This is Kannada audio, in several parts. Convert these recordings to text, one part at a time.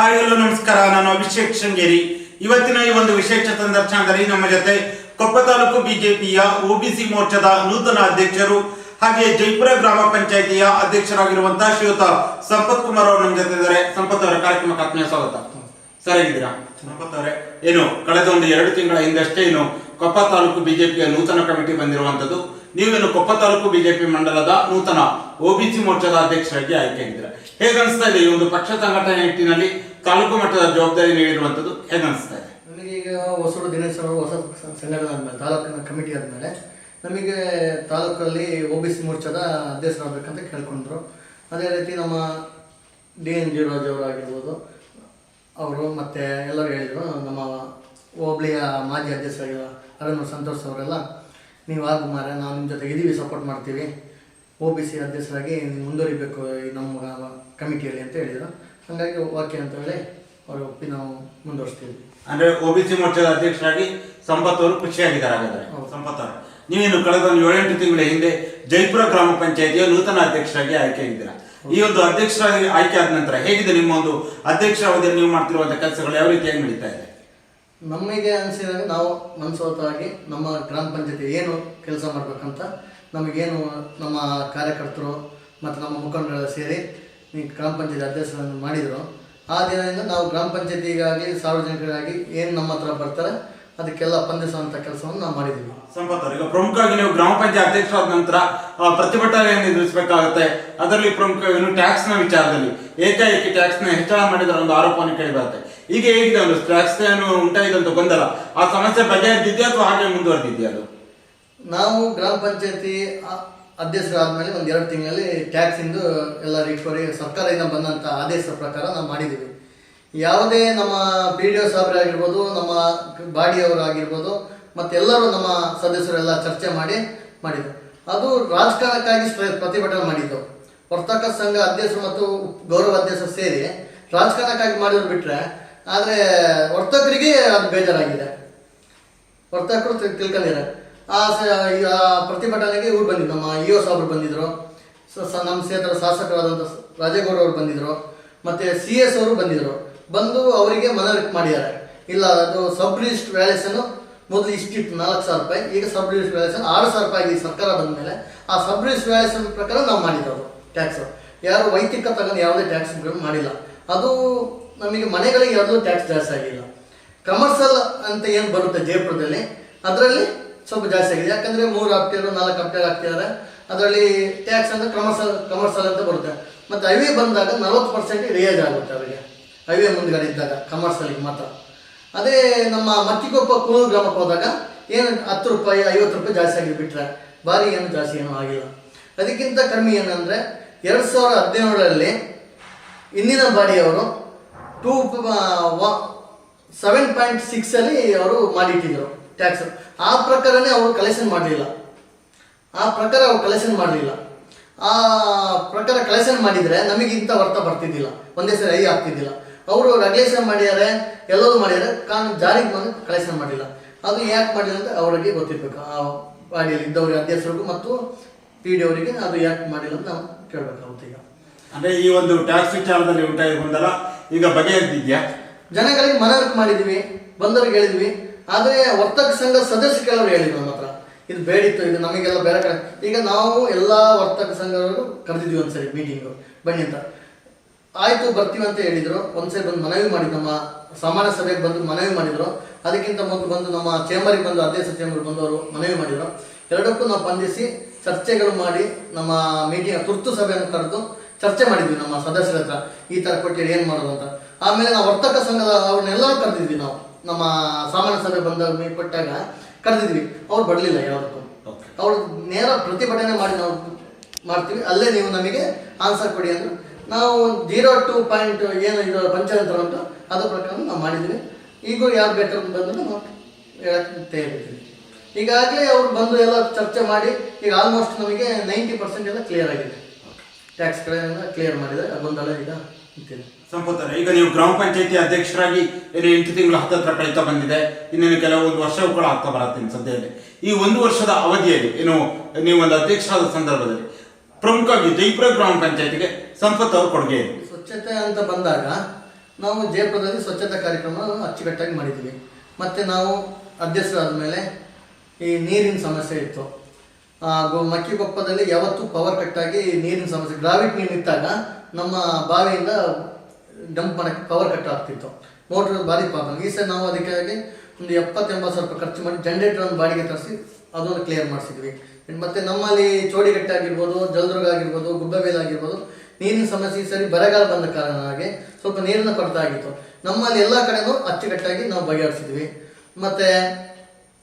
ಹಾಯ್ ಎಲ್ಲೋ ನಮಸ್ಕಾರ. ನಾನು ಅಭಿಷೇಕ್ ಶೃಂಗೇರಿ. ಇವತ್ತಿನ ಈ ಒಂದು ವಿಶೇಷ ಸಂದರ್ಶನದಲ್ಲಿ ನಮ್ಮ ಜೊತೆ ಕೊಪ್ಪ ತಾಲೂಕು ಬಿಜೆಪಿಯ ಒಬಿಸಿ ಮೋರ್ಚಾದ ನೂತನ ಅಧ್ಯಕ್ಷರು ಹಾಗೆ ಜೈಪುರ ಗ್ರಾಮ ಪಂಚಾಯಿತಿಯ ಅಧ್ಯಕ್ಷರಾಗಿರುವಂತಹ ಶ್ರೀಯುತ ಸಂಪತ್ ಕುಮಾರ್ ಅವರು ನಮ್ಮ ಜೊತೆ ಇದ್ದಾರೆ. ಸಂಪತ್ ಅವರ ಕಾರ್ಯಕ್ರಮಕ್ಕೆ ಆತ್ಮೀಯ ಸ್ವಾಗತ. ಸರ್ ಸಂಪತ್ ಅವರೇ, ಏನು, ಕಳೆದ ಒಂದು ಎರಡು ತಿಂಗಳ ಹಿಂದಷ್ಟೇ ಏನು ಕೊಪ್ಪ ತಾಲೂಕು ಬಿಜೆಪಿಯ ನೂತನ ಕಮಿಟಿ ಬಂದಿರುವಂತದ್ದು ನೀವೇನು ಕೊಪ್ಪ ತಾಲೂಕು ಬಿಜೆಪಿ ಮಂಡಲದ ನೂತನ ಒಬಿಸಿ ಮೋರ್ಚಾದ ಅಧ್ಯಕ್ಷರಾಗಿ ಆಯ್ಕೆಯಾಗಿದ್ದೀರಾ ಹೇಗೆ ಹೇಗನ್ಸ್ತಾ ಇದೆ ಈ ಒಂದು ಪಕ್ಷ ಸಂಘಟನೆ ನಿಟ್ಟಿನಲ್ಲಿ ತಾಲೂಕು ಮಟ್ಟದ ಜವಾಬ್ದಾರಿ ನೀಡಿರುವಂತದ್ದು ಹೇಗನ್ಸ್ತಾ ಇದೆ? ನಮಗೆ ಈಗ ಹೊಸೂರು ದಿನೇಶ್ ಅವರು ಹೊಸ ಸಂಘಟನೆ ಆದ್ಮೇಲೆ, ತಾಲೂಕಿನ ಕಮಿಟಿ ಆದ್ಮೇಲೆ ನಮಗೆ ತಾಲೂಕಲ್ಲಿ ಒ ಬಿ ಸಿ ಮೋರ್ಚಾದ ಅಧ್ಯಕ್ಷರಾಗಬೇಕಂತ ಕೇಳ್ಕೊಂಡ್ರು. ಅದೇ ರೀತಿ ನಮ್ಮ ಡಿ ಎನ್ ಜಿ ರಾಜ್ ಅವರು ಆಗಿರ್ಬೋದು ಅವರು ಮತ್ತು ಎಲ್ಲರೂ ಹೇಳಿದರು, ನಮ್ಮ ಹೋಬಳಿಯ ಮಾಜಿ ಅಧ್ಯಕ್ಷರಾಗಿರೋ ಅರಣ್ಯ ಸಂತೋಷ್ ಅವರೆಲ್ಲ ನೀವು ಆಗ ಮಾರ ನಾವು ನಿಮ್ಮ ಜೊತೆ ಇದೀವಿ ಸಪೋರ್ಟ್ ಮಾಡ್ತೀವಿ. ಒ ಬಿ ಸಿ ಅಧ್ಯಕ್ಷರಾಗಿ ನೀವು ಮುಂದುವರಿಬೇಕು ನಮ್ಮ ಕಮಿಟಿಯಲ್ಲಿ ಅಂತ ಹೇಳಿದರು. ಹಾಗಾಗಿ ಓಕೆ ಅಂತ ಹೇಳಿ ಅವರು ಒಪ್ಪಿ ನಾವು ಮುಂದುವರಿಸ್ತೀವಿ. ಅಂದರೆ ಒ ಬಿ ಸಿ ಮೋರ್ಚಾದ ಅಧ್ಯಕ್ಷರಾಗಿ ಸಂಪತ್ ಅವರು ಖುಷಿಯಾಗಿದ್ದಾರೆ ಹಾಗಾದರೆ. ಸಂಪತ್ ಅವರು ನೀವೇನು ಕಳೆದ ಒಂದು ಏಳೆಂಟು ತಿಂಗಳ ಹಿಂದೆ ಜೈಪುರ ಗ್ರಾಮ ಪಂಚಾಯಿತಿಯ ನೂತನ ಅಧ್ಯಕ್ಷರಾಗಿ ಆಯ್ಕೆಯಾಗಿದ್ದೀರಾ ಈ ಒಂದು ಅಧ್ಯಕ್ಷರಾಗಿ ಆಯ್ಕೆ ಆದ ನಂತರ ಹೇಗಿದೆ ನಿಮ್ಮ ಒಂದು ಅಧ್ಯಕ್ಷ ಅವಧಿಯಲ್ಲಿ ನೀವು ಮಾಡ್ತಿರುವಂತಹ ಕೆಲಸಗಳು ಯಾವ ರೀತಿಯಾಗಿ ನಡೀತಾ ಇದೆ? ನಮಗೆ ಅನಿಸಿದಾಗ ನಾವು ಮನಸ್ಸೋತಾಗಿ ನಮ್ಮ ಗ್ರಾಮ ಪಂಚಾಯತಿ ಏನು ಕೆಲಸ ಮಾಡಬೇಕಂತ ನಮಗೇನು ನಮ್ಮ ಕಾರ್ಯಕರ್ತರು ಮತ್ತು ನಮ್ಮ ಮುಖಂಡರೆಲ್ಲ ಸೇರಿ ಗ್ರಾಮ ಪಂಚಾಯತಿ ಅಧ್ಯಕ್ಷರನ್ನು ಮಾಡಿದರು. ಆ ದಿನದಿಂದ ನಾವು ಗ್ರಾಮ ಪಂಚಾಯತಿಗಾಗಿ ಸಾರ್ವಜನಿಕರಿಗಾಗಿ ಏನು ನಮ್ಮ ಹತ್ರ ಬರ್ತಾರೆ, ಅದಕ್ಕೆಲ್ಲ ಸ್ಪಂದಿಸುವಂತ ಕೆಲಸವನ್ನು ನಾವು ಮಾಡಿದ್ದೀವಿ. ಸಂಪತ್ ಈಗ ಪ್ರಮುಖವಾಗಿ ನೀವು ಗ್ರಾಮ ಪಂಚಾಯತ್ ಅಧ್ಯಕ್ಷರಾದ ನಂತರ ಪ್ರತಿಭಟನೆಯನ್ನು ಎದುರಿಸಬೇಕಾಗುತ್ತೆ. ಅದರಲ್ಲಿ ಪ್ರಮುಖವಾಗಿ ಟ್ಯಾಕ್ಸ್ನ ವಿಚಾರದಲ್ಲಿ, ಏಕಾಏಕಿ ಟ್ಯಾಕ್ಸ್ನ ಹೆಚ್ಚಳ ಮಾಡಿದ ಒಂದು ಆರೋಪವನ್ನು ಕೇಳಿ ಬರುತ್ತೆ. ಈಗ ಹೇಗಿದೆ ಒಂದು ಟ್ಯಾಕ್ಸ್ ಉಂಟಾಗಿದಂತ ಗೊಂದಲ. ಆ ಸಮಸ್ಯೆ ಬಗೆಹರಿದಿದೆಯಾ ಅಥವಾ ಹಾಗೆ ಮುಂದುವರೆದಿದೆಯಾ ಅದು? ನಾವು ಗ್ರಾಮ ಪಂಚಾಯತಿ ಅಧ್ಯಕ್ಷರಾದ್ಮೇಲೆ ಒಂದು ಎರಡು ತಿಂಗಳಲ್ಲಿ ಟ್ಯಾಕ್ಸಿಂದು ಎಲ್ಲ ರಿಕವರಿ ಸರ್ಕಾರದಿಂದ ಬಂದಂಥ ಆದೇಶ ಪ್ರಕಾರ ನಾವು ಮಾಡಿದ್ದೀವಿ. ಯಾವುದೇ ನಮ್ಮ ಪಿ ಡಿ ಒ ಸಾಹೇಬರಾಗಿರ್ಬೋದು ನಮ್ಮ ಬಾಡಿಯವರು ಆಗಿರ್ಬೋದು ಮತ್ತೆಲ್ಲರೂ ನಮ್ಮ ಸದಸ್ಯರೆಲ್ಲ ಚರ್ಚೆ ಮಾಡಿ ಮಾಡಿದ್ರು. ಅದು ರಾಜಕಾರಣಕ್ಕಾಗಿ ಪ್ರತಿಭಟನೆ ಮಾಡಿದ್ದು. ವರ್ತಕ ಸಂಘ ಅಧ್ಯಕ್ಷರು ಮತ್ತು ಗೌರವ ಅಧ್ಯಕ್ಷರು ಸೇರಿ ರಾಜಕಾರಣಕ್ಕಾಗಿ ಮಾಡಿದ್ರು ಬಿಟ್ಟರೆ ಆದರೆ ವರ್ತಕರಿಗೆ ಅದು ಬೇಜಾರಾಗಿದೆ. ವರ್ತಕರು ತಿಳ್- ತಿಳ್ಕೊಂಡಿದ್ದಾರೆ. ಆ ಪ್ರತಿಭಟನೆಗೆ ಇವ್ರು ಬಂದಿದ್ರು. ನಮ್ಮ ಇ ಒ ಸಾಬ್ರು ಬಂದಿದ್ರು. ಸ- ಸ- ನಮ್ಮ ಕ್ಷೇತ್ರದ ಶಾಸಕರಾದಂಥ ರಾಜೇಗೌಡ ಅವರು ಬಂದಿದ್ರು. ಮತ್ತೆ ಸಿ ಎಸ್ ಅವರು ಬಂದಿದ್ದರು ಬಂದು ಅವರಿಗೆ ಮನವಿ ಮಾಡಿದ್ದಾರೆ. ಇಲ್ಲ, ಅದು ಸಬ್ ರಿಜಿಸ್ಟ್ ವ್ಯಾಲ್ಯೂಷನ್ ಮೊದಲು ಇಷ್ಟಿತ್ತು, ನಾಲ್ಕು ಸಾವಿರ ರೂಪಾಯಿ. ಈಗ ಸಬ್ ರಿಜಿಸ್ಟ್ ವ್ಯಾಲ್ಯೂಷನ್ ಆರು ಸಾವಿರ ರೂಪಾಯಿ ಸರ್ಕಾರ ಬಂದ ಮೇಲೆ ಆ ಸಬ್ ರಿಜಿಸ್ಟ್ ವ್ಯಾಲ್ಯೂಷನ್ ಪ್ರಕಾರ ನಾವು ಮಾಡಿದ್ದವು ಟ್ಯಾಕ್ಸ್. ಯಾರು ವೈಯಕ್ತಿಕ ತಗೊಂಡು ಯಾವುದೇ ಟ್ಯಾಕ್ಸ್ ಮಾಡಿಲ್ಲ. ಅದು ನಮಗೆ ಮನೆಗಳಿಗೆ ಯಾವುದೂ ಟ್ಯಾಕ್ಸ್ ಜಾಸ್ತಿ ಆಗಿಲ್ಲ. ಕಮರ್ಷಿಯಲ್ ಅಂತ ಏನು ಬರುತ್ತೆ ಜಯಪುರದಲ್ಲಿ, ಅದರಲ್ಲಿ ಸ್ವಲ್ಪ ಜಾಸ್ತಿ ಆಗಿದೆ. ಯಾಕಂದ್ರೆ ಮೂರು ಹಾಕ್ತಿದ್ರು ನಾಲ್ಕು ಹಾಕ್ತಿದ್ರು ಆಗ್ತಿದ್ದಾರೆ. ಅದರಲ್ಲಿ ಟ್ಯಾಕ್ಸ್ ಅಂದರೆ ಕಮರ್ಷಿಯಲ್ ಕಮರ್ಷಿಯಲ್ ಅಂತ ಬರುತ್ತೆ. ಮತ್ತು ಹೈವೇ ಬಂದಾಗ ನಲವತ್ತು ಪರ್ಸೆಂಟ್ ರಿಯಾಜ್ ಆಗುತ್ತೆ ಅವರಿಗೆ. ಹೈವೇ ಮುಂದ್ಗಡೆ ಇದ್ದಾಗ ಕಮರ್ಷಿಯಲ್ಗೆ ಮಾತ್ರ. ಅದೇ ನಮ್ಮ ಮತ್ತಿಕೊಪ್ಪ ಕುಲೂರು ಗ್ರಾಮಕ್ಕೆ ಹೋದಾಗ ಏನು ಹತ್ತು ರೂಪಾಯಿ, ಐವತ್ತು ರೂಪಾಯಿ ಜಾಸ್ತಿ ಆಗಿ ಬಿಟ್ರೆ, ಭಾರಿ ಏನು ಜಾಸ್ತಿ ಏನೂ ಆಗಿಲ್ಲ. ಅದಕ್ಕಿಂತ ಕಮ್ಮಿ ಏನಂದರೆ, ಎರಡು ಸಾವಿರದ ಹದಿನೇಳರಲ್ಲಿ ಇಂದಿನ ಬಾಡಿಯವರು ಟೂ ಸೆವೆನ್ ಪಾಯಿಂಟ್ ಸಿಕ್ಸಲ್ಲಿ ಅವರು ಮಾಡಿಟ್ಟಿದ್ರು ಟ್ಯಾಕ್ಸ್ ಆ ಪ್ರಕಾರನೇ ಅವರು ಕಲೆಕ್ಷನ್ ಮಾಡಲಿಲ್ಲ. ಆ ಪ್ರಕಾರ ಅವರು ಕಲೆಕ್ಷನ್ ಮಾಡಲಿಲ್ಲ. ಆ ಪ್ರಕಾರ ಕಲೆಕ್ಷನ್ ಮಾಡಿದರೆ ನಮಗೆ ಇಂಥ ವರ್ತ ಬರ್ತಿದ್ದಿಲ್ಲ. ಒಂದೇ ಸರಿ ಐ ಆಗ್ತಿದ್ದಿಲ್ಲ. ಅವರು ರೆಗ್ಯುಲೇಷನ್ ಮಾಡಿದ್ದಾರೆ ಎಲ್ಲರೂ ಮಾಡಿದ್ದಾರೆ ಕಾನೂನು ಜಾರಿಗೆ ಬಂದು ಕಲೆಕ್ಷನ್ ಮಾಡಿಲ್ಲ ಅದು ಯಾಕೆ ಮಾಡಿಲ್ಲ ಅಂತ ಅವರಿಗೆ ಗೊತ್ತಿರಬೇಕು. ಆ ಪಾಡಿಯಲ್ಲಿ ಇದ್ದವರಿಗೆ, ಅಧ್ಯಕ್ಷರಿಗೂ ಮತ್ತು ಪಿ ಡಿ ಅವರಿಗೆ ಅದು ಯಾಕೆ ಮಾಡಿಲ್ಲ ಅಂತ ನಾವು ಕೇಳಬೇಕಾಗುತ್ತೆ ಈಗ. ಅಂದ್ರೆ ಈ ಒಂದು ಟ್ಯಾಕ್ಸ್ ವಿಚಾರದಲ್ಲಿ ಉಂಟಾಗಿ ಗೊಂದಲ ಈಗ ಬಗೆಹರಿದಿದ್ಯಾ? ಜನಗಳಿಗೆ ಮನವರಿಕೆ ಮಾಡಿದ್ವಿ, ಬಂದವ್ರಿಗೆ ಹೇಳಿದ್ವಿ, ಆದರೆ ವರ್ತಕ ಸಂಘ ಸದಸ್ಯ ಕೆಲವರು ಹೇಳಿದ್ವಿ ನಮ್ಮ ಹತ್ರ. ಇದು ಬೇಡಿತ್ತು, ಇದು ನಮಗೆಲ್ಲ ಬೇರೆ ಕಡೆ. ಈಗ ನಾವು ಎಲ್ಲ ವರ್ತಕ ಸಂಘಗಳು ಕರೆದಿದ್ವಿ ಒಂದ್ಸರಿ ಮೀಟಿಂಗು ಬನ್ನಿ ಅಂತ. ಆಯ್ತು, ಬರ್ತೀವಿ ಅಂತ ಹೇಳಿದ್ರು. ಒಂದ್ಸರಿ ಬಂದು ಮನವಿ ಮಾಡಿದ್ರು, ನಮ್ಮ ಸಾಮಾನ್ಯ ಸಭೆಗೆ ಬಂದು ಮನವಿ ಮಾಡಿದ್ರು. ಅದಕ್ಕಿಂತ ಮೊದಲು ಬಂದು ನಮ್ಮ ಚೇಂಬರಿಗೆ ಬಂದು, ಅಧ್ಯಕ್ಷ ಚೇಂಬರ್ ಬಂದು ಅವರು ಮನವಿ ಮಾಡಿದ್ರು. ಎರಡಕ್ಕೂ ನಾವು ಸ್ಪಂದಿಸಿ ಚರ್ಚೆಗಳು ಮಾಡಿ ನಮ್ಮ ಮೀಟಿಂಗ್ ತುರ್ತು ಸಭೆಯನ್ನು ಕರೆದು ಚರ್ಚೆ ಮಾಡಿದ್ವಿ ನಮ್ಮ ಸದಸ್ಯರ ಹತ್ರ ಈ ಥರ ಕೊಟ್ಟಿರಿ ಏನು ಮಾಡೋದು ಅಂತ. ಆಮೇಲೆ ನಾವು ವರ್ತಕ ಸಂಘದ ಅವ್ರನ್ನೆಲ್ಲರೂ ಕರೆದಿದ್ವಿ ನಾವು. ನಮ್ಮ ಸಾಮಾನ್ಯ ಸಭೆ ಬಂದ ಕೊಟ್ಟಾಗ ಕರೆದಿದ್ವಿ. ಅವ್ರು ಬರಲಿಲ್ಲ ಯಾವತ್ತು. ಅವ್ರು ನೇರ ಪ್ರತಿಭಟನೆ ಮಾಡಿ ನಾವು ಮಾಡ್ತೀವಿ. ಅಲ್ಲೇ ನೀವು ನಮಗೆ ಆನ್ಸರ್ ಕೊಡಿ ಅಂದ್ರೆ. ನಾವು ಜೀರೋ ಟು ಪಾಯಿಂಟ್ ಏನು ಇದು ಪಂಚಾಯತ್ ಅಂತ ಅದ್ರ ಪ್ರಕಾರ ನಾವು ಮಾಡಿದ್ವಿ. ಈಗ ಯಾರು ಬೆಟರ್ ಬಂದು ನಾವು ಹೇಳಕ್ಕೆ ತಯಾರಿದ್ದೀವಿ. ಈಗಾಗಲೇ ಅವ್ರು ಬಂದು ಎಲ್ಲ ಚರ್ಚೆ ಮಾಡಿ ಈಗ ಆಲ್ಮೋಸ್ಟ್ ನಮಗೆ ನೈಂಟಿ ಪರ್ಸೆಂಟ್ ಎಲ್ಲ ಕ್ಲಿಯರ್ ಆಗಿದೆ. ಟ್ಯಾಕ್ಸ್ ಕಡೆಯಿಂದ ಕ್ಲಿಯರ್ ಮಾಡಿದೆ ಅದೊಂದಲ್ಲ ಈಗ ಸಂಪತ್ ಈಗ ನೀವು ಗ್ರಾಮ ಪಂಚಾಯತಿ ಅಧ್ಯಕ್ಷರಾಗಿ ಏನು ಎಂಟು ತಿಂಗಳು ಹತ್ತತ್ರ ಕಳೀತಾ ಬಂದಿದೆ. ಇನ್ನೇನು ಕೆಲವೊಂದು ವರ್ಷವೂ ಕೂಡ ಆಗ್ತಾ ಬರತ್ತೆ ಸದ್ಯದಲ್ಲಿ ಈ ಒಂದು ವರ್ಷದ ಅವಧಿಯಲ್ಲಿ ಏನು ನೀವು ಒಂದು ಅಧ್ಯಕ್ಷರಾದ ಸಂದರ್ಭದಲ್ಲಿ ಪ್ರಮುಖವಾಗಿ ಜೈಪುರ ಗ್ರಾಮ ಪಂಚಾಯತಿಗೆ ಸಂಪತ್ ಅವರು ಕೊಡುಗೆ ಸ್ವಚ್ಛತೆ ಅಂತ ಬಂದಾಗ ನಾವು ಜಯಪುರದಲ್ಲಿ ಸ್ವಚ್ಛತಾ ಕಾರ್ಯಕ್ರಮ ಅಚ್ಚುಕಟ್ಟಾಗಿ ಮಾಡಿದ್ವಿ ಮತ್ತು ನಾವು ಅಧ್ಯಕ್ಷರಾದ ಮೇಲೆ ಈ ನೀರಿನ ಸಮಸ್ಯೆ ಇತ್ತು. ಆ, ಗೊ- ಮಕ್ಕಿಕೊಪ್ಪದಲ್ಲಿ ಯಾವತ್ತೂ ಪವರ್ ಕಟ್ಟಾಗಿ ನೀರಿನ ಸಮಸ್ಯೆ ಗ್ರಾವಿಟ್ ನೀರು ಇತ್ತಾಗ ನಮ್ಮ ಬಾವಿಯಿಂದ ಡಂಪ್ ಮಾಡೋಕ್ಕೆ ಪವರ್ ಕಟ್ ಆಗ್ತಿತ್ತು. ಮೋಟ್ರ್ ಭಾರಿ ಪ್ರಾಬ್ಲಮ್ ಈ ಸಲ ನಾವು ಅದಕ್ಕಾಗಿ ಒಂದು ಎಪ್ಪತ್ತು ಎಂಬತ್ತು ಸಾವಿರ ರೂಪಾಯಿ ಖರ್ಚು ಮಾಡಿ ಜನರೇಟರ್ ಒಂದು ಬಾಡಿಗೆ ತರಿಸಿ ಅದನ್ನು ಕ್ಲಿಯರ್ ಮಾಡಿಸಿದ್ವಿ. ಮತ್ತು ನಮ್ಮಲ್ಲಿ ಚೋಡಿಗಟ್ಟೆ ಆಗಿರ್ಬೋದು ಜಲದುರ್ಗ ಆಗಿರ್ಬೋದು ಗುಬ್ಬಬೇಲ್ ಆಗಿರ್ಬೋದು ನೀರಿನ ಸಮಸ್ಯೆ ಈ ಸರಿ ಬರಗಾಲ ಬಂದ ಕಾರಣವಾಗಿ ಸ್ವಲ್ಪ ನೀರನ್ನು ಕೊರತೆ ಆಗಿತ್ತು. ನಮ್ಮಲ್ಲಿ ಎಲ್ಲ ಕಡೆನೂ ಅಚ್ಚುಕಟ್ಟಾಗಿ ನಾವು ಬಗೆಹರಿಸಿದ್ವಿ. ಮತ್ತು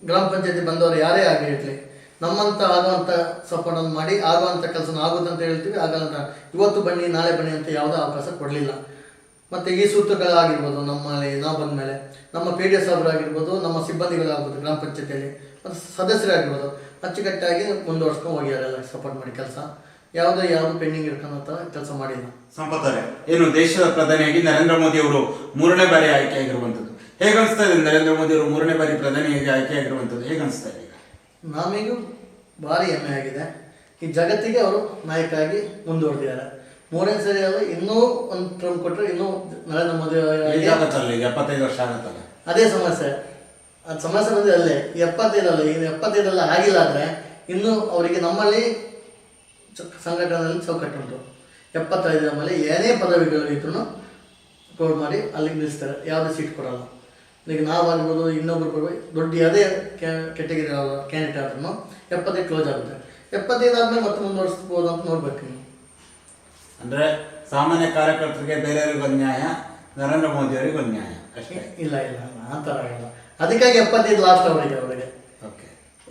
ಗ್ರಾಮ ಪಂಚಾಯತಿ ಬಂದವರು ಯಾರೇ ಆಗಿರಲಿ ನಮ್ಮಂತ ಆಗುವಂಥ ಸಪೋರ್ಟನ್ನು ಮಾಡಿ ಆಗುವಂಥ ಕೆಲಸ ಆಗುತ್ತಂತ ಹೇಳ್ತೀವಿ. ಆಗಲ್ಲ ಇವತ್ತು ಬನ್ನಿ, ನಾಳೆ ಬನ್ನಿ ಅಂತ ಯಾವುದೇ ಅವಕಾಶ ಕೊಡಲಿಲ್ಲ. ಮತ್ತು ಈ ಸೂತ್ರಗಳಾಗಿರ್ಬೋದು ನಮ್ಮಲ್ಲಿ ನಾವು ಬಂದ ಮೇಲೆ ನಮ್ಮ ಪಿ ಡಿ ಎಸ್ ಅವರಾಗಿರ್ಬೋದು, ನಮ್ಮ ಸಿಬ್ಬಂದಿಗಳಾಗ್ಬೋದು ಗ್ರಾಮ ಪಂಚಾಯತಿಯಲ್ಲಿ, ಮತ್ತು ಸದಸ್ಯರಾಗಿರ್ಬೋದು, ಅಚ್ಚುಕಟ್ಟಾಗಿ ಮುಂದುವರ್ಸ್ಕೊಂಡು ಹೋಗಿರಲ್ಲ ಸಪೋರ್ಟ್ ಮಾಡಿ ಕೆಲಸ. ಯಾವುದೋ ಯಾವುದು ಪೆಂಡಿಂಗ್ ಥರ ಕೆಲಸ ಮಾಡಿಲ್ಲ. ಸಂಪತ್ತಾರೆ, ಏನು ದೇಶದ ಪ್ರಧಾನಿಯಾಗಿ ನರೇಂದ್ರ ಮೋದಿ ಅವರು ಮೂರನೇ ಬಾರಿ ಆಯ್ಕೆಯಾಗಿರುವಂಥದ್ದು. ಹೇಗೆ ಅನಿಸ್ತಾ ಇದೆ ನರೇಂದ್ರ ಮೋದಿ ಅವರು ಮೂರನೇ ಬಾರಿ ಪ್ರಧಾನಿಯಾಗಿ ಆಯ್ಕೆಯಾಗಿರುವಂಥದ್ದು? ಹೇಗೆ ಅನಿಸ್ತಾ ಇದೆ? ನಮಗೂ ಭಾರಿ ಹೆಮ್ಮೆ ಆಗಿದೆ. ಈ ಜಗತ್ತಿಗೆ ಅವರು ನಾಯಕಾಗಿ ಮುಂದುವರೆದಿದ್ದಾರೆ. ಮೂರನೇ ಸರಿ ಅಲ್ಲ ಇನ್ನೂ ಒಂದು ಟ್ರಮ್ ಕೊಟ್ಟರೆ ಇನ್ನೂ ನರೇಂದ್ರ ಮೋದಿ ಈಗ ಎಪ್ಪತ್ತೈದು ವರ್ಷ ಆಗತ್ತಲ್ಲ? ಅದೇ ಸಮಸ್ಯೆ. ಅದು ಸಮಸ್ಯೆ ಬಂದರೆ ಅಲ್ಲೇ ಎಪ್ಪತ್ತೈದಲ್ಲ ಈಗ ಎಪ್ಪತ್ತೈದಲ್ಲ ಆಗಿಲ್ಲ ಅಂದರೆ ಇನ್ನೂ ಅವರಿಗೆ ನಮ್ಮಲ್ಲಿ ಸಂಘಟನೆಯಲ್ಲಿ ಚೌಕಟ್ಟು ಉಂಟು. ಎಪ್ಪತ್ತೈದರ ಮೇಲೆ ಏನೇ ಪದವಿಗಳು ಇದ್ರೂ ಕೋಡ್ ಮಾಡಿ ಅಲ್ಲಿಗೆ ನಿಲ್ಲಿಸ್ತಾರೆ. ಯಾವುದೇ ಸೀಟ್ ಕೊಡಲ್ಲ. ಈಗ ನಾವಾಗ್ಬೋದು ಇನ್ನೊಬ್ರು ಬರ್ಬೋದು ದೊಡ್ಡ ಯಾವುದೇ ಕೆಟಗರಿ ಕ್ಯಾಂಡಿಡೇಟ್ ಆದ್ರೂ ಎಪ್ಪತ್ತೈದು ಕ್ಲೋಸ್ ಆಗುತ್ತೆ. ಎಪ್ಪತ್ತೈದು ಆದಮೇಲೆ ಮತ್ತೆ ಮುಂದುವರಿಸ್ಬೋದು ಅಂತ ನೋಡ್ಬೇಕು ನೀವು. ಅಂದ್ರೆ ಸಾಮಾನ್ಯ ಕಾರ್ಯಕರ್ತರಿಗೆ ಬೇರೆಯವ್ರಿಗೆ ಒಂದು ನ್ಯಾಯ ನರೇಂದ್ರ ಮೋದಿ ಅವರಿಗೆ ಒಂದು ನ್ಯಾಯ ಅಷ್ಟೇ. ಇಲ್ಲ ಇಲ್ಲ ಇಲ್ಲ ಆ ಥರ ಇಲ್ಲ. ಅದಕ್ಕಾಗಿ ಎಪ್ಪತ್ತೈದು ಲಾಸ್ಟ್ ಅವರಿಗೆ ಅವರಿಗೆ. ಓಕೆ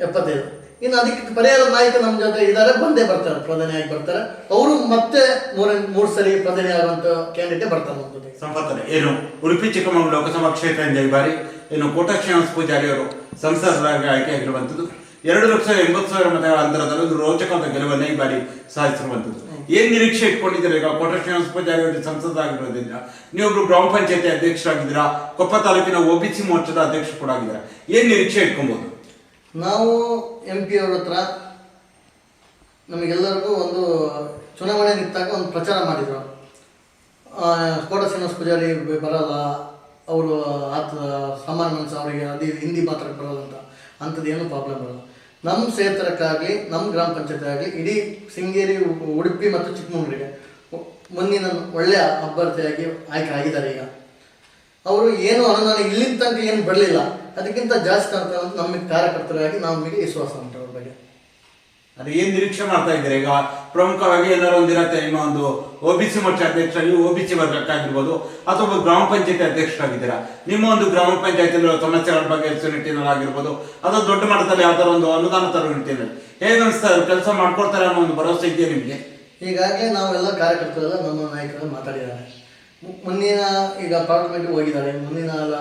ಎಪ್ಪತ್ತೈದು. ಇನ್ನು ಅದಕ್ಕೆ ಪರಿಹಾರ ನಾಯಕ ನಮ್ಮ ಜೊತೆ ಇದ್ದಾರೆ. ಬಂದೇ ಬರ್ತಾರೆ, ಪ್ರಧಾನಿಯಾಗಿ ಬರ್ತಾರೆ. ಅವರು ಮತ್ತೆ ಮೂರ, ಮೂರು ಸರಿ ಪ್ರಧಾನಿ ಆಗುವಂತ ಕ್ಯಾಂಡಿಡೇಟ್ ಬರ್ತಾರೆ ನಮ್ಮ ಏನು, ಉಡುಪಿ, ಚಿಕ್ಕಮಗಳೂರು ಲೋಕಸಭಾ ಕ್ಷೇತ್ರದಿಂದ ಈ ಬಾರಿ ಏನು ಕೋಟ ಶ್ರೀನಿವಾಸ ಪೂಜಾರಿ ಅವರು ಸಂಸದರಾಗಿ ಆಯ್ಕೆಯಾಗಿರುವಂಥದ್ದು ಎರಡು ಲಕ್ಷ ಎಂಬತ್ತು ಸಾವಿರ ಮತಗಳ ಅಂತರದಲ್ಲಿ ಒಂದು ರೋಚಕವಾದ ಗೆಲುವನ್ನ ಈ ಬಾರಿ ಸಾಧಿಸಿರುವಂಥದ್ದು. ಏನ್ ನಿರೀಕ್ಷೆ ಇಟ್ಕೊಂಡಿದ್ದೀರಾ ಈಗ ಕೋಟ ಶ್ರೀನಿವಾಸ ಪೂಜಾರಿ ಅವರು ಸಂಸದರಾಗಿರೋದ್ರಿಂದ? ನೀವೊಬ್ರು ಗ್ರಾಮ ಪಂಚಾಯತಿ ಅಧ್ಯಕ್ಷರಾಗಿದ್ದೀರಾ? ಕೊಪ್ಪ ತಾಲೂಕಿನ ಒಬಿಸಿ ಮೋರ್ಚಾದ ಅಧ್ಯಕ್ಷರು ಕೂಡ ಆಗಿದ್ದಾರೆ? ಏನ್ ನಿರೀಕ್ಷೆ ಇಟ್ಕೊಬಹುದು ನಾವು ಎಂ ಪಿ ಅವ್ರ ಹತ್ರ ನಮಗೆಲ್ಲರಿಗೂ ಒಂದು ಚುನಾವಣೆ ನಿಂತಾಗ ಒಂದು ಪ್ರಚಾರ ಮಾಡಿದರು. ಕೋಟ ಶ್ರೀನಿವಾಸ ಪೂಜಾರಿ ಬರಲ್ಲ, ಅವರು ಆತ ಸಾಮಾನ್ಯ ಮನುಷ್ಯ ಅವರಿಗೆ ಅದು ಹಿಂದಿ ಮಾತಾಡಕ್ಕೆ ಬರಲ್ಲ ಅಂತ. ಅಂಥದ್ದು ಏನೂ ಪ್ರಾಬ್ಲಮ್ ಬರಲ್ಲ ನಮ್ಮ ಕ್ಷೇತ್ರಕ್ಕಾಗಲಿ ನಮ್ಮ ಗ್ರಾಮ ಪಂಚಾಯತ್ ಆಗಲಿ ಇಡೀ ಶೃಂಗೇರಿ, ಉಡುಪಿ ಮತ್ತು ಚಿಕ್ಕಮಗಳೂರಿಗೆ ಒ- ಮುಂದಿನ ಒಳ್ಳೆಯ ಅಭ್ಯರ್ಥಿಯಾಗಿ ಆಯ್ಕೆ ಆಗಿದ್ದಾರೆ ಈಗ. ಅವರು ಏನು ಅನುದಾನ ಇಲ್ಲಿನ ತನಕ ಏನು ಬರಲಿಲ್ಲ. ಅದಕ್ಕಿಂತ ಜಾಸ್ತಿ ಅಂತ ನಮ್ಮ ಕಾರ್ಯಕರ್ತರಾಗಿ ನಮಗೆ ವಿಶ್ವಾಸ ಉಂಟು ಅವ್ರ ಬಗ್ಗೆ. ಅದು ಏನ್ ನಿರೀಕ್ಷೆ ಮಾಡ್ತಾ ಇದ್ದೀರಾ? ಈಗ ಪ್ರಮುಖವಾಗಿ ಎಲ್ಲರೂ ಒಂದಿರತ್ತೆ ನಿಮ್ಮ ಒಂದು ಒ ಬಿ ಸಿ ಮೋರ್ಚಾ ಅಧ್ಯಕ್ಷರಾಗಿ ಒ ಬಿ ಸಿ ವರ್ಗಕ್ಕಾಗಿರ್ಬೋದು ಅಥವಾ ಒಬ್ಬ ಗ್ರಾಮ ಪಂಚಾಯತಿ ಅಧ್ಯಕ್ಷರಾಗಿದ್ದೀರಾ? ನಿಮ್ಮ ಒಂದು ಗ್ರಾಮ ಪಂಚಾಯತ್ ಸಮಸ್ಯೆಗಳ ಬಗ್ಗೆ ನಿಟ್ಟಿನಲ್ಲಿ ಆಗಿರ್ಬೋದು ಅಥವಾ ದೊಡ್ಡ ಮಟ್ಟದಲ್ಲಿ ಯಾವ್ದಾರ ಒಂದು ಅನುದಾನ ತರೋ ನಿಟ್ಟಿನಲ್ಲಿ ಹೇಗೆ ಅನಿಸ್ತಾ ಕೆಲಸ ಮಾಡ್ಕೊಡ್ತಾರೆ ಅನ್ನೋ ಒಂದು ಭರವಸೆ ಇದೆಯಾ ನಿಮಗೆ? ಈಗಾಗಲೇ ನಾವೆಲ್ಲ ಕಾರ್ಯಕರ್ತರೆಲ್ಲ ನಮ್ಮ ನಾಯಕರು ಮಾತಾಡಿದ್ದಾರೆ. ಮುಂದಿನ ಈಗ ಪಾರ್ಲಿಮೆಂಟ್ಗೆ ಹೋಗಿದ್ದಾರೆ. ಮುಂದಿನ ಅಲ್ಲ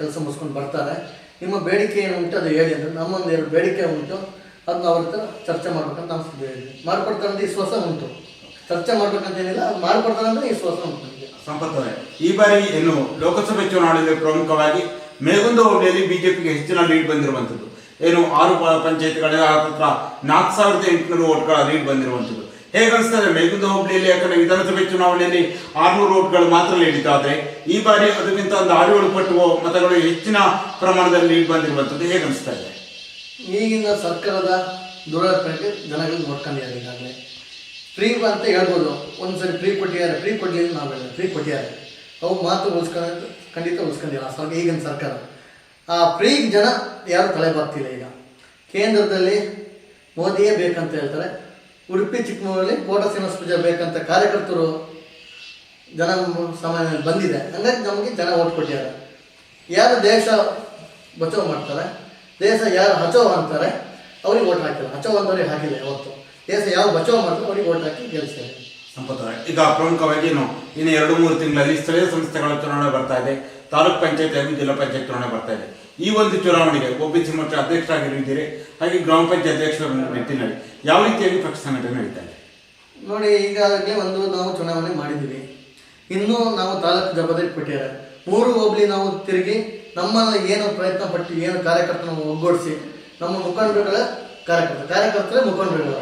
ಕೆಲಸ ಮುಗಿಸ್ಕೊಂಡು ಬರ್ತಾರೆ. ನಿಮ್ಮ ಬೇಡಿಕೆ ಏನು ಉಂಟು ಅದು ಹೇಳಿ ಅಂದರೆ ನಮ್ಮೊಂದು ಎರಡು ಬೇಡಿಕೆ ಉಂಟು. ಅದನ್ನ ಅವ್ರ ಹತ್ರ ಚರ್ಚೆ ಮಾಡ್ಬೇಕಂತ ನಾವು ಹೇಳಿದ್ವಿ ಮಾಡ್ಕೊಡ್ತಾರೆ ಅಂತ ವಿಶ್ವಾಸ ಉಂಟು. ಚರ್ಚೆ ಮಾಡ್ಬೇಕಂತೇನಿಲ್ಲ ಮಾಡ್ಕೊಡ್ತಾರೆ ಅಂದ್ರೆ ವಿಶ್ವಾಸ ಉಂಟು ಸಂಪತ್ತವರೇ ಈ ಬಾರಿ ಏನು ಲೋಕಸಭೆ ಚುನಾವಣೆಯಲ್ಲಿ ಪ್ರಮುಖವಾಗಿ ಮೇಗುಂದ ಹೋಬಳಿಯಲ್ಲಿ ಬಿಜೆಪಿಗೆ ಹೆಚ್ಚಿನ ಲೀಡ್ ಬಂದಿರುವಂಥದ್ದು. ಏನು ಆರು ಪಂಚಾಯತ್ಗಳ ಹತ್ರ ನಾಲ್ಕು ಸಾವಿರದ ಎಂಟುನೂರು ಓಟ್ಗಳ ಲೀಡ್ ಬಂದಿರುವಂಥದ್ದು. ಹೇಗೆ ಅನಿಸ್ತದೆ? ಮೇಗುಂದ ಹೋಬಳಿಯಲ್ಲಿ ಯಾಕಂದ್ರೆ ವಿಧಾನಸಭೆ ಚುನಾವಣೆಯಲ್ಲಿ ಆರ್ನೂರು ಓಟ್ಗಳು ಮಾತ್ರ ನೀಡಿದ್ದಾದ್ರೆ ಈ ಬಾರಿ ಅದಕ್ಕಿಂತ ಒಂದು ಆರು ಪಟ್ಟು ಮತಗಳು ಹೆಚ್ಚಿನ ಪ್ರಮಾಣದಲ್ಲಿ ನೀಡಿ ಬಂದಿರುವಂಥದ್ದು ಹೇಗೆ ಅನಿಸ್ತಾ ಇದೆ? ಈಗಿನ ಸರ್ಕಾರದ ದುರಾಡಳಿತಕ್ಕೆ ಜನಗಳು ನೋಡ್ಕೊಂಡಿದ್ದಾರೆ ಈಗಾಗಲೇ ಫ್ರೀ ಅಂತ ಹೇಳ್ಬೋದು. ಒಂದ್ಸರಿ ಫ್ರೀ ಕೊಟ್ಟಿದ್ದಾರೆ, ಫ್ರೀ ಕೊಡ್ಲಿಲ್ಲ ನಾವು ಹೇಳಿದ್ರೆ ಫ್ರೀ ಕೊಟ್ಟಿದ್ದಾರೆ. ಅವು ಮಾತು ಉಳಿಸ್ಕೊಂಡು ಖಂಡಿತ ಉಳಿಸ್ಕೊಂಡಿಲ್ಲ ಸ್ವಲ್ಪ ಈಗಿನ ಸರ್ಕಾರ. ಆ ಫ್ರೀ ಜನ ಯಾರು ತಲೆ ಬರ್ತಿಲ್ಲ ಈಗ. ಕೇಂದ್ರದಲ್ಲಿ ಮೋದಿಯೇ ಬೇಕಂತ ಹೇಳ್ತಾರೆ. ಉಡುಪಿ ಚಿಕ್ಕಮಗಳೂರಲ್ಲಿ ಕೋಟ ಶ್ರೀನಿವಾಸ ಪೂಜೆ ಬೇಕಂತ ಕಾರ್ಯಕರ್ತರು ಜನ ಸಾಮಾನ್ಯ ಬಂದಿದೆ. ಹಂಗಾಗಿ ನಮಗೆ ಜನ ಓಟ್ ಕೊಟ್ಟಿದ್ದಾರೆ. ಯಾರು ದೇಶ ಬಚಾವ್ ಮಾಡ್ತಾರೆ, ದೇಶ ಯಾರು ಹಚೋ ಅಂತಾರೆ, ಅವ್ರಿಗೆ ಓಟ್ ಹಾಕಿಲ್ಲ. ಹಚೋ ಅಂತವ್ರಿಗೆ ಹಾಕಿಲ್ಲ ಯಾವತ್ತು. ದೇಶ ಯಾವ ಬಚಾವ್ ಮಾಡ್ತಾರೆ, ಅವ್ರಿಗೆ ಓಟ್ ಹಾಕಿ ಗೆಲ್ಲಿಸ್ತಾರೆ ಸಂಪತ್ತು. ಈಗ ಪ್ರಮುಖವಾಗಿ ಇನ್ನು ಎರಡು ಮೂರು ತಿಂಗಳಲ್ಲಿ ಸ್ಥಳೀಯ ಸಂಸ್ಥೆಗಳ ಚುನಾವಣೆ ಬರ್ತಾ ಇದೆ. ತಾಲೂಕ್ ಪಂಚಾಯತ್ ಹಾಗೂ ಜಿಲ್ಲಾ ಪಂಚಾಯತ್ ಚುನಾವಣೆ ಬರ್ತಾ ಇದೆ. ಈ ಒಂದು ಚುನಾವಣೆಗೆ ಒಬಿಸಿ ಮೋರ್ಚಾ ಅಧ್ಯಕ್ಷರಾಗಿರಿದ್ದೀರಿ ಹಾಗೆ ಗ್ರಾಮ ಪಂಚಾಯತ್ ಅಧ್ಯಕ್ಷರ ನಿಟ್ಟಿನಲ್ಲಿ ಯಾವ ರೀತಿಯಾಗಿ ಪಕ್ಷ ಸಂಘಟನೆ ನಡೀತಾ ನೋಡಿ, ಈಗಾಗಲೇ ಒಂದು ನಾವು ಚುನಾವಣೆ ಮಾಡಿದ್ದೀವಿ. ಇನ್ನೂ ನಾವು ತಾಲೂಕು ಜವಾಬ್ದಾರಿ ಕೊಟ್ಟಿದ್ದಾರೆ ಮೂರು ಹೋಬಳಿ ನಾವು ತಿರುಗಿ ನಮ್ಮ ಏನು ಪ್ರಯತ್ನ ಪಟ್ಟು, ಏನು ಕಾರ್ಯಕರ್ತನ ಒಗ್ಗೂಡಿಸಿ, ನಮ್ಮ ಮುಖಂಡರುಗಳ ಕಾರ್ಯಕರ್ತ ಕಾರ್ಯಕರ್ತರೇ ಮುಖಂಡರುಗಳು.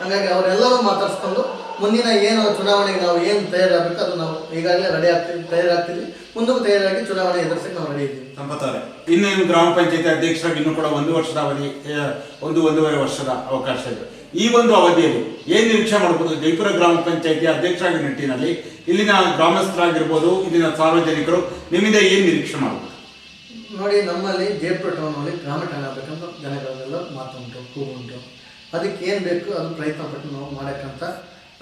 ಹಾಗಾಗಿ ಅವರೆಲ್ಲರೂ ಮಾತಾಡಿಸ್ಕೊಂಡು ಮುಂದಿನ ಏನು ಚುನಾವಣೆಗೆ ನಾವು ಏನು ತಯಾರಾಗಬೇಕು ಅದು ನಾವು ಈಗಾಗಲೇ ರೆಡಿ ಆಗ್ತೀವಿ ತಯಾರಾಗ್ತೀವಿ ಮುಂದಕ್ಕೆ ತಯಾರಾಗಿ ಚುನಾವಣೆ ಎದುರಿಸಕ್ಕೆ ನಾವು ರೆಡಿ ಇದ್ದೀವಿ. ಅವರೇ ಇನ್ನೇನು ಗ್ರಾಮ ಪಂಚಾಯತಿ ಅಧ್ಯಕ್ಷರಾಗಿ ಇನ್ನೂ ಕೂಡ ಒಂದು ವರ್ಷದ ಅವಧಿ ಒಂದು ಒಂದೂವರೆ ವರ್ಷದ ಅವಕಾಶ ಇದೆ. ಈ ಒಂದು ಅವಧಿಯಲ್ಲಿ ಏನು ನಿರೀಕ್ಷೆ ಮಾಡಬಹುದು ಜೈಪುರ ಗ್ರಾಮ ಪಂಚಾಯತಿ ಅಧ್ಯಕ್ಷರಾಗಿ ನಿಟ್ಟಿನಲ್ಲಿ ಇಲ್ಲಿನ ಗ್ರಾಮಸ್ಥರಾಗಿರ್ಬೋದು ಇಲ್ಲಿನ ಸಾರ್ವಜನಿಕರು ನಿಮ್ಮಿಂದ ಏನು ನಿರೀಕ್ಷೆ ಮಾಡಬಹುದು ನೋಡಿ ನಮ್ಮಲ್ಲಿ ಜೈಪುರ ಟೌನಲ್ಲಿ ಗ್ರಾಮ ಠಾಣೆ ಆಗ್ಬೇಕಂತ ಜನಗಳೆಲ್ಲ ಮಾತು ಉಂಟು ಕೂಗುಂಟು. ಅದಕ್ಕೆ ಏನು ಬೇಕು ಅದು ಪ್ರಯತ್ನ ಪಟ್ಟು ನಾವು ಮಾಡೋಕ್ಕಂತ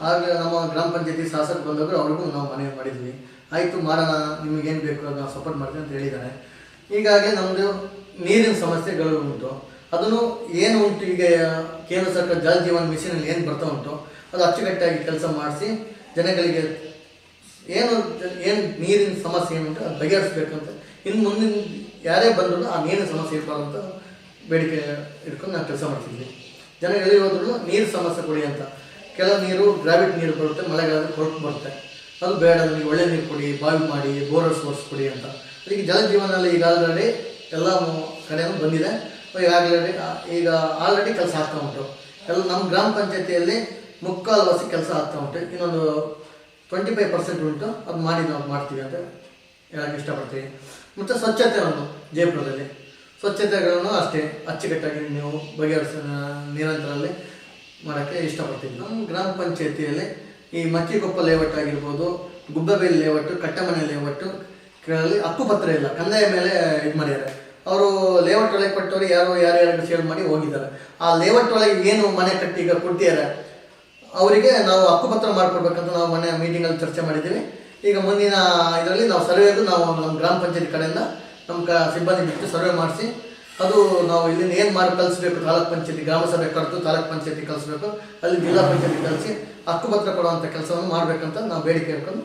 ಆಗ ನಮ್ಮ ಗ್ರಾಮ ಪಂಚಾಯತಿ ಶಾಸಕ ಬಂದವರು ಅವ್ರಿಗೂ ನಾವು ಮನವಿ ಮಾಡಿದ್ವಿ. ಆಯಿತು ಮಾಡೋಣ ನಿಮಗೇನು ಬೇಕು ಅದು ಸಪೋರ್ಟ್ ಮಾಡ್ತೀವಿ ಅಂತ ಹೇಳಿದ್ದಾರೆ. ಹೀಗಾಗಿ ನಮ್ಮದು ನೀರಿನ ಸಮಸ್ಯೆಗಳು ಉಂಟು. ಅದನ್ನು ಏನು ಉಂಟು ಈಗ ಕೇಂದ್ರ ಸರ್ಕಾರ ಜಲ್ ಜೀವನ್ ಮಿಷಿನಲ್ಲಿ ಏನು ಬರ್ತಾ ಉಂಟು, ಅದು ಅಚ್ಚುಕಟ್ಟಾಗಿ ಕೆಲಸ ಮಾಡಿಸಿ ಜನಗಳಿಗೆ ಏನು ಏನು ನೀರಿನ ಸಮಸ್ಯೆ ಏನುಂಟು ಅದು ಬಗೆಹರಿಸ್ಬೇಕಂತ ಇನ್ನು ಮುಂದಿನ ಯಾರೇ ಬಂದರೂ ಆ ನೀರಿನ ಸಮಸ್ಯೆ ಇರಬಾರ್ದು ಅಂತ ಬೇಡಿಕೆ ಇಟ್ಕೊಂಡು ನಾವು ಕೆಲಸ ಮಾಡ್ತಿದ್ವಿ. ಜನ ಎಲ್ಲಿ ಹೋದ್ರು ನೀರು ಸಮಸ್ಯೆ ಕೊಡಿ ಅಂತ. ಕೆಲವು ನೀರು ಗ್ರಾವಿಟ್ ನೀರು ಬರುತ್ತೆ, ಮಳೆಗಾಲದಲ್ಲಿ ಕೊರಟು ಬರುತ್ತೆ. ಅದು ಬೇಡ, ನಮಗೆ ಒಳ್ಳೆ ನೀರು ಕೊಡಿ, ಬಾವಿ ಮಾಡಿ ಬೋರರ್ ಸೋರ್ಸ್ ಕೊಡಿ ಅಂತ. ಅದಕ್ಕೆ ಜಲಜೀವನದಲ್ಲಿ ಈಗ ಆಲ್ರೆಡಿ ಎಲ್ಲ ಕಡೆಯೂ ಬಂದಿದೆ. ಈಗಾಗಲೇ ಈಗ ಆಲ್ರೆಡಿ ಕೆಲಸ ಆಗ್ತಾ ಉಂಟು. ಎಲ್ಲ ನಮ್ಮ ಗ್ರಾಮ ಪಂಚಾಯತಿಯಲ್ಲಿ ಮುಕ್ಕಾಲು ವಸಿ ಕೆಲಸ ಆಗ್ತಾ ಉಂಟು. ಇನ್ನೊಂದು ಟ್ವೆಂಟಿ ಫೈವ್ ಪರ್ಸೆಂಟ್ ಉಂಟು. ಅದು ಮಾಡಿ ನಾವು ಮಾಡ್ತೀವಿ ಅಂತ ಹೇಳಕ್ಕೆ ಇಷ್ಟಪಡ್ತೀವಿ ಮತ್ತು ಸ್ವಚ್ಛತೆ ಒಂದು ಜಯಪುರದಲ್ಲಿ ಸ್ವಚ್ಛತೆಗಳನ್ನು ಅಷ್ಟೇ, ಅಚ್ಚುಕಟ್ಟಾಗಿ ನೀವು ಬಗೆಹರಿಸ ನಿರಂತರದಲ್ಲಿ ಮಾಡೋಕ್ಕೆ ಇಷ್ಟಪಡ್ತೀನಿ. ನಮ್ಮ ಗ್ರಾಮ ಪಂಚಾಯತಿಯಲ್ಲಿ ಈ ಮಚ್ಚಿಗೊಪ್ಪ ಲೇಔಟ್ ಆಗಿರ್ಬೋದು, ಗುಬ್ಬಬೇಲಿ ಲೇಔಟ್ ಕಟ್ಟಮನೆ ಲೇಔಟ್ ಹಕ್ಕುಪತ್ರ ಇಲ್ಲ. ಕಂದಾಯ ಮೇಲೆ ಇದು ಮಾಡಿದ್ದಾರೆ. ಅವರು ಲೇಔಟ್ ಒಳಗೆ ಕೊಟ್ಟವರು ಯಾರು ಯಾರ್ಯಾರು ಸೇಲ್ ಮಾಡಿ ಹೋಗಿದ್ದಾರೆ. ಆ ಲೇಔಟ್ ಒಳಗೆ ಏನು ಮನೆ ಕಟ್ಟಿ ಈಗ ಕೊಟ್ಟಿದ್ದಾರೆ ಅವರಿಗೆ ನಾವು ಹಕ್ಕುಪತ್ರ ಮಾಡಿಕೊಡ್ಬೇಕಂತ ನಾವು ಮನೆ ಮೀಟಿಂಗಲ್ಲಿ ಚರ್ಚೆ ಮಾಡಿದ್ದೀವಿ. ಈಗ ಮುಂದಿನ ಇದರಲ್ಲಿ ನಾವು ಸರ್ವೆಗೂ ನಾವು ನಮ್ಮ ಗ್ರಾಮ ಪಂಚಾಯತಿ ಕಡೆಯಿಂದ ನಮ್ಮ ಸಿಬ್ಬಂದಿ ಬಿಟ್ಟು ಸರ್ವೆ ಮಾಡಿಸಿ ಅದು ನಾವು ಇಲ್ಲಿಂದ ಏನು ಮಾಡಿ ಕಲಿಸ್ಬೇಕು? ತಾಲೂಕ್ ಪಂಚಾಯತಿ, ಗ್ರಾಮ ಸಭೆ ಕರೆದು ತಾಲೂಕ್ ಪಂಚಾಯತಿ ಕಲಿಸ್ಬೇಕು. ಅಲ್ಲಿ ಜಿಲ್ಲಾ ಪಂಚಾಯತಿ ಕಲಿಸಿ ಹಕ್ಕುಪತ್ರ ಕೊಡುವಂಥ ಕೆಲಸವನ್ನು ಮಾಡಬೇಕಂತ ನಾವು ಬೇಡಿಕೆ ಇಟ್ಕೊಂಡು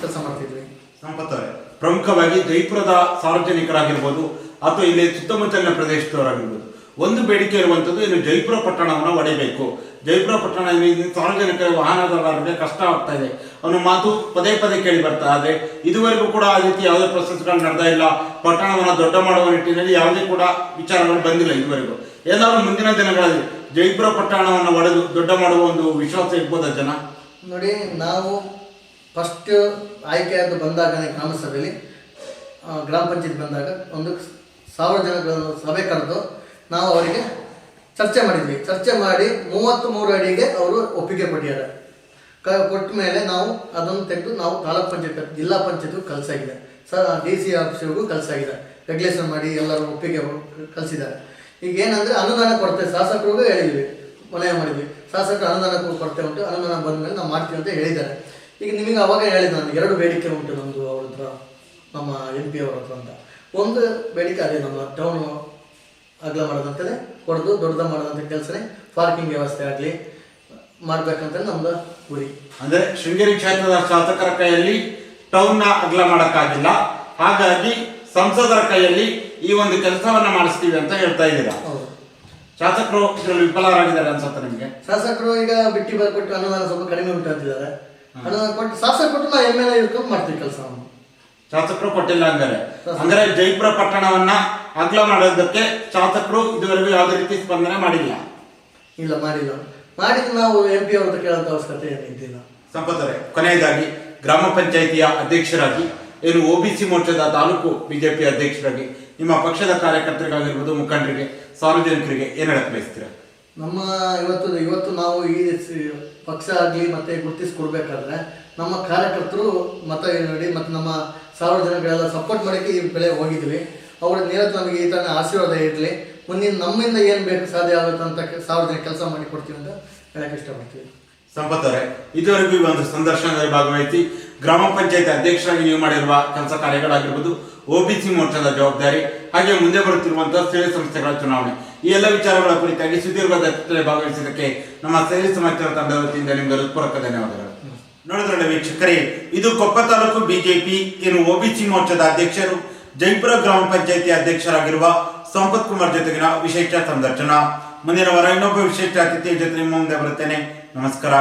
ಕೆಲಸ ಮಾಡ್ತಿದ್ವಿ. ಸಂಪತ್ ಅವರೇ ಪ್ರಮುಖವಾಗಿ ಜೈಪುರದ ಸಾರ್ವಜನಿಕರಾಗಿರ್ಬೋದು ಅಥವಾ ಇಲ್ಲಿ ಸುತ್ತಮುತ್ತಲಿನ ಪ್ರದೇಶದವರಾಗಿರ್ಬೋದು. ಒಂದು ಬೇಡಿಕೆ ಇರುವಂಥದ್ದು ಇನ್ನು ಜೈಪುರ ಪಟ್ಟಣವನ್ನು ಒಡೆಯಬೇಕು. ಜೈಪುರ ಪಟ್ಟಣ ಸಾರ್ವಜನಿಕ ವಾಹನದಾರರಿಗೆ ಕಷ್ಟ ಆಗ್ತಾ ಇದೆ. ಅವನ ಮಾತು ಪದೇ ಪದೇ ಕೇಳಿ ಬರ್ತಾ ಇದೆ. ಇದುವರೆಗೂ ಕೂಡ ಆ ರೀತಿ ಯಾವುದೇ ಪ್ರೊಸೆಸ್ಗಳು ನಡೆದಾ ಇಲ್ಲ. ಪಟ್ಟಣವನ್ನು ದೊಡ್ಡ ಮಾಡುವ ನಿಟ್ಟಿನಲ್ಲಿ ಯಾವುದೇ ಕೂಡ ವಿಚಾರಗಳು ಬಂದಿಲ್ಲ ಇದುವರೆಗೂ. ಏನಾದರೂ ಮುಂದಿನ ದಿನಗಳಲ್ಲಿ ಜೈಪುರ ಪಟ್ಟಣವನ್ನು ಒಡೆದು ದೊಡ್ಡ ಮಾಡುವ ಒಂದು ವಿಶ್ವಾಸ ಇರ್ಬೋದಾ ಜನ? ನೋಡಿ, ನಾವು ಫಸ್ಟ್ ಆಯ್ಕೆಯಾದ ಬಂದಾಗನೇ ಗ್ರಾಮ ಸಭೆಯಲ್ಲಿ ಗ್ರಾಮ ಪಂಚಾಯತ್ ಬಂದಾಗ ಒಂದು ಸಾರ್ವಜನಿಕ ಸಭೆ ಕರೆದು ನಾವು ಅವರಿಗೆ ಚರ್ಚೆ ಮಾಡಿದ್ವಿ. ಚರ್ಚೆ ಮಾಡಿ ಮೂವತ್ತ್ ಮೂರು ಅಡಿಗೆ ಅವರು ಒಪ್ಪಿಗೆ ಕೊಟ್ಟಿದ್ದಾರೆ. ಕ, ಕೊಟ್ಟ ಮೇಲೆ ನಾವು ಅದನ್ನು ತೆಗೆದು ನಾವು ತಾಲೂಕ್ ಪಂಚಾಯತ್ ಜಿಲ್ಲಾ ಪಂಚಾಯತ್ಗೂ ಕಲಿಸಾಗಿದೆ ಸ ಡಿ ಸಿ ಆಫೀಸ್ಗೂ ಕಲಿಸಾಗಿದೆ ರೆಗ್ಯುಲೇಷನ್ ಮಾಡಿ ಎಲ್ಲರೂ ಒಪ್ಪಿಗೆ ಕಲಿಸಿದ್ದಾರೆ ಈಗ ಏನಂದರೆ ಅನುದಾನ ಕೊಡ್ತೇವೆ ಶಾಸಕರಿಗೂ ಹೇಳಿದ್ವಿ, ಮನವಿ ಮಾಡಿದ್ವಿ. ಶಾಸಕರು ಅನುದಾನ ಕೊಡ್ತೇವೆ ಉಂಟು, ಅನುದಾನ ಬಂದ ಮೇಲೆ ನಾವು ಮಾಡ್ತೀವಿ ಅಂತ ಹೇಳಿದ್ದಾರೆ. ಈಗ ನಿಮಗೆ ಅವಾಗ ಹೇಳಿದ ನಾನು, ಎರಡು ಬೇಡಿಕೆ ಉಂಟು ನಮ್ಮದು ಅವ್ರ ಹತ್ರ, ನಮ್ಮ ಎಂ ಪಿ ಅವ್ರ ಹತ್ರ ಅಂತ. ಒಂದು ಬೇಡಿಕೆ ಅದೇ, ನಮ್ಮ ಟೌನ್ ಅಗಲ ಮಾಡೋದಂತಲೇ ಹೊಡೆದು ದೊಡ್ಡದ ಮಾಡೋದಂಥ ಕೆಲಸನೇ ಪಾರ್ಕಿಂಗ್ ವ್ಯವಸ್ಥೆ ಆಗಲಿ ಮಾಡ್ಬೇಕಂತ ನಮ್ದು ಗುರಿ. ಅಂದ್ರೆ ಶೃಂಗೇರಿ ಕ್ಷೇತ್ರದ ಶಾಸಕರ ಕೈಯಲ್ಲಿ ಟೌನ್ನ ಅಗಲ ಮಾಡಕ್ಕಾಗಿಲ್ಲ. ಹಾಗಾಗಿ ಸಂಸದರ ಕೈಯಲ್ಲಿ ಈ ಒಂದು ಕೆಲಸವನ್ನ ಮಾಡಿಸ್ತೀವಿ ಅಂತ ಹೇಳ್ತಾ ಇದ್ದೀರಾ? ಶಾಸಕರು ಇದರಲ್ಲಿ ವಿಫಲರಾಗಿದ್ದಾರೆ ಅನ್ಸುತ್ತೆ ನಿಮಗೆ? ಶಾಸಕರು ಈಗ ಬಿಟ್ಟಿ ಬರ್ಕೊಟ್ಟು ಅನುದಾನ ಸ್ವಲ್ಪ ಕಡಿಮೆ ಉಂಟು ಅಂತಿದ್ದಾರೆ. ಅನುದಾನ ಕೊಟ್ಟು ಶಾಸಕ ಕೊಟ್ಟು ನಾವು ಎಂ ಎಲ್ ಎ ಇರ್ಕೊಂಡು ಮಾಡ್ತೀವಿ ಕೆಲಸವನ್ನು. ಶಾಸಕರು ಕೊಟ್ಟಿಲ್ಲ ಅಂದರೆ? ಅಂದ್ರೆ ಜೈಪುರ ಪಟ್ಟಣವನ್ನ ಅಗಲ ಮಾಡೋದಕ್ಕೆ ಶಾಸಕರು ಇದುವರೆಗೂ ಯಾವುದೇ ರೀತಿ ಸ್ಪಂದನೆ ಮಾಡಿಲ್ಲ. ಇಲ್ಲ ಮಾಡಿಲ್ಲ. ಮಾಡಿದ್ದು ನಾವು ಎಂ ಪಿ ಅವ್ರದ್ದು ಕೇಳೋಂಥ ಅವಶ್ಯಕತೆ ಏನಿದ್ದಿಲ್ಲ ಸಂಪತ್ತರೆ ಕೊನೆಯದಾಗಿ ಗ್ರಾಮ ಪಂಚಾಯಿತಿಯ ಅಧ್ಯಕ್ಷರಾಗಿ ಏನು ಒ ಬಿ ಸಿ ಮೋರ್ಚಾದ ತಾಲೂಕು ಬಿಜೆಪಿ ಅಧ್ಯಕ್ಷರಾಗಿ ನಿಮ್ಮ ಪಕ್ಷದ ಕಾರ್ಯಕರ್ತರಿಗಾಗಿರ್ಬೋದು ಮುಖಂಡರಿಗೆ ಸಾರ್ವಜನಿಕರಿಗೆ ಏನು ಹೇಳಕ್ ಬಯಸ್ತೀರಾ? ನಮ್ಮ ಇವತ್ತು ಇವತ್ತು ನಾವು ಈ ಪಕ್ಷ ಆಗಲಿ ಮತ್ತೆ ಗುರುತಿಸ್ಕೊಡ್ಬೇಕಾದ್ರೆ ನಮ್ಮ ಕಾರ್ಯಕರ್ತರು ಮತ ನೀಡಿ ಮತ್ತು ನಮ್ಮ ಸಾರ್ವಜನಿಕರೆಲ್ಲ ಸಪೋರ್ಟ್ ಮಾಡೋಕ್ಕೆ ಈ ಬೆಳೆ ಹೋಗಿದ್ವಿ. ಅವ್ರ ಈ ಥರ ಆಶೀರ್ವಾದ ಇರಲಿ. ಮುಂದಿನ ನಮ್ಮಿಂದ ಏನು ಬೇಕು ಸಾಧ್ಯ ಆಗುತ್ತೆ ಅಂತ ಸಾರ್ವಜನಿಕ ಕೆಲಸ ಮಾಡಿ ಕೊಡ್ತೀವಿ ಅಂತ ಹೇಳಕ್ಕೆ ಇಷ್ಟಪಡ್ತೀವಿ. ಸಂಪತ್ತವರೇ ಇದುವರೆಗೂ ಒಂದು ಸಂದರ್ಶನದಲ್ಲಿ ಭಾಗವಹಿಸಿ ಗ್ರಾಮ ಪಂಚಾಯತ್ ಅಧ್ಯಕ್ಷರಾಗಿ ನೀವು ಮಾಡಿರುವ ಕೆಲಸ ಕಾರ್ಯಗಳಾಗಿರ್ಬೋದು ಒಬಿಸಿ ಮೋರ್ಚಾದ ಜವಾಬ್ದಾರಿ, ಹಾಗೆ ಮುಂದೆ ಬರುತ್ತಿರುವಂತಹ ಸ್ಥಳೀಯ ಸಂಸ್ಥೆಗಳ ಚುನಾವಣೆ. ಈ ಎಲ್ಲ ವಿಚಾರಗಳ ಕುರಿತಾಗಿ ಸುದೀರ್ಘ ಭಾಗವಹಿಸಿದ್ದಕ್ಕೆ ನಮ್ಮ ಸೇವೆ ಸಮಾಚಾರ ತಂಡದ ವತಿಯಿಂದ ನಿಮಗೆ ಹೃತ್ಪೂರ್ವಕ ಧನ್ಯವಾದಗಳು. ನೋಡಿದ್ರಲ್ಲ ವೀಕ್ಷಕರೇ, ಇದು ಕೊಪ್ಪ ತಾಲೂಕು ಬಿಜೆಪಿ ಏನು ಒಬಿಸಿ ಮೋರ್ಚಾದ ಅಧ್ಯಕ್ಷರು. ಜೈಪುರ ಗ್ರಾಮ ಪಂಚಾಯಿತಿ ಅಧ್ಯಕ್ಷರಾಗಿರುವ ಸಂಪತ್ ಕುಮಾರ್ ಜೊತೆಗಿನ ವಿಶೇಷ ಸಂದರ್ಶನ. ಮುಂದಿನ ವಾರ ಇನ್ನೊಬ್ಬ ವಿಶೇಷ ಅತಿಥಿಯ ಜೊತೆ ನಿಮ್ಮ ಮುಂದೆ ಬರುತ್ತೇನೆ. ನಮಸ್ಕಾರ.